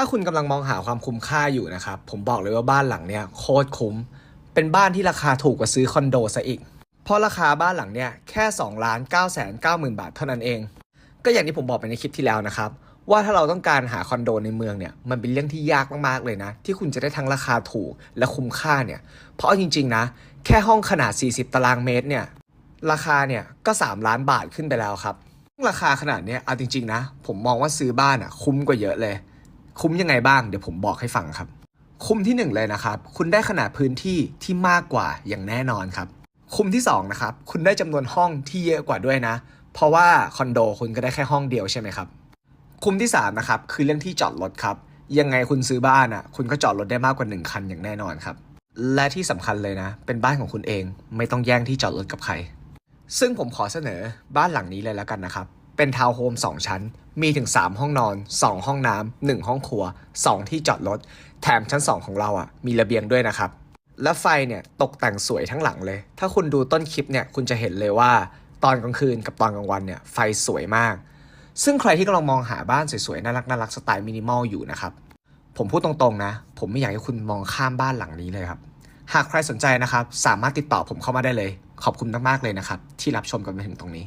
ถ้าคุณกำลังมองหาความคุ้มค่าอยู่นะครับ ผมบอกเลยว่าบ้านหลังเนี้ยโคตรคุ้ม เป็นบ้านที่ราคาถูกกว่าซื้อคอนโดซะอีก เพราะราคาบ้านหลังเนี้ยแค่2ล้าน9แสน9หมื่นบาทเท่านั้นเอง ก็อย่างที่ผมบอกไปในคลิปที่แล้วนะครับ ว่าถ้าเราต้องการหาคอนโดในเมืองเนี่ย มันเป็นเรื่องที่ยากมากๆเลยนะ ที่คุณจะได้ทั้งราคาถูกและคุ้มค่าเนี่ย เพราะจริงๆนะ แค่ห้องขนาด 40 ตารางเมตรเนี่ย ราคาเนี่ยก็ 3 ล้านบาทขึ้นไปแล้วครับ ราคาขนาดเนี้ยเอาจริงๆนะ ผมมองว่าซื้อบ้านอะคุ้มกว่าเยอะเลย คุ้มยังไงบ้างเดี๋ยวผมบอกให้ฟังครับ คุ้มที่หนึ่งเลยนะครับ คุณได้ขนาดพื้นที่ที่มากกว่าอย่างแน่นอนครับคุ้มที่สองนะครับคุณได้จำนวนห้องที่เยอะกว่าด้วยนะ เพราะว่าคอนโดคุณก็ได้แค่ห้องเดียวใช่ไหมครับคุ้มที่สามนะครับคือเรื่องที่จอดรถครับยังไงคุณซื้อบ้านอะคุณก็จอดรถได้มากกว่าหนึ่งคันอย่างแน่นอนครับและที่สำคัญเลยนะ เป็นบ้านของคุณเองไม่ต้องแย่งที่จอดรถกับใคร ซึ่งผมขอเสนอบ้านหลังนี้เลยแล้วกันนะครับ เป็นทาวน์โฮม2 ชั้น มีถึง 3 ห้องนอน 2 ห้องน้ำ1ห้องครัว 2 ที่จอดรถ แถมชั้น 2 ของเราอะ มีระเบียงด้วยนะครับ และไฟเนี่ยตกแต่งสวยทั้งหลังเลย ถ้าคุณดูต้นคลิปเนี่ยคุณจะเห็นเลยว่าตอนกลางคืนกับตอนกลางวันเนี่ยไฟสวยมาก ซึ่งใครที่กำลังมองหาบ้านสวยๆน่ารักน่ารักสไตล์มินิมอลอยู่นะครับ ผมพูดตรงๆนะ ผมไม่อยากให้คุณมองข้ามบ้านหลังนี้เลยครับ หากใครสนใจนะครับ สามารถติดต่อผมเข้ามาได้เลย ขอบคุณมากๆเลยนะครับ ที่รับชมกันมาถึงตรงนี้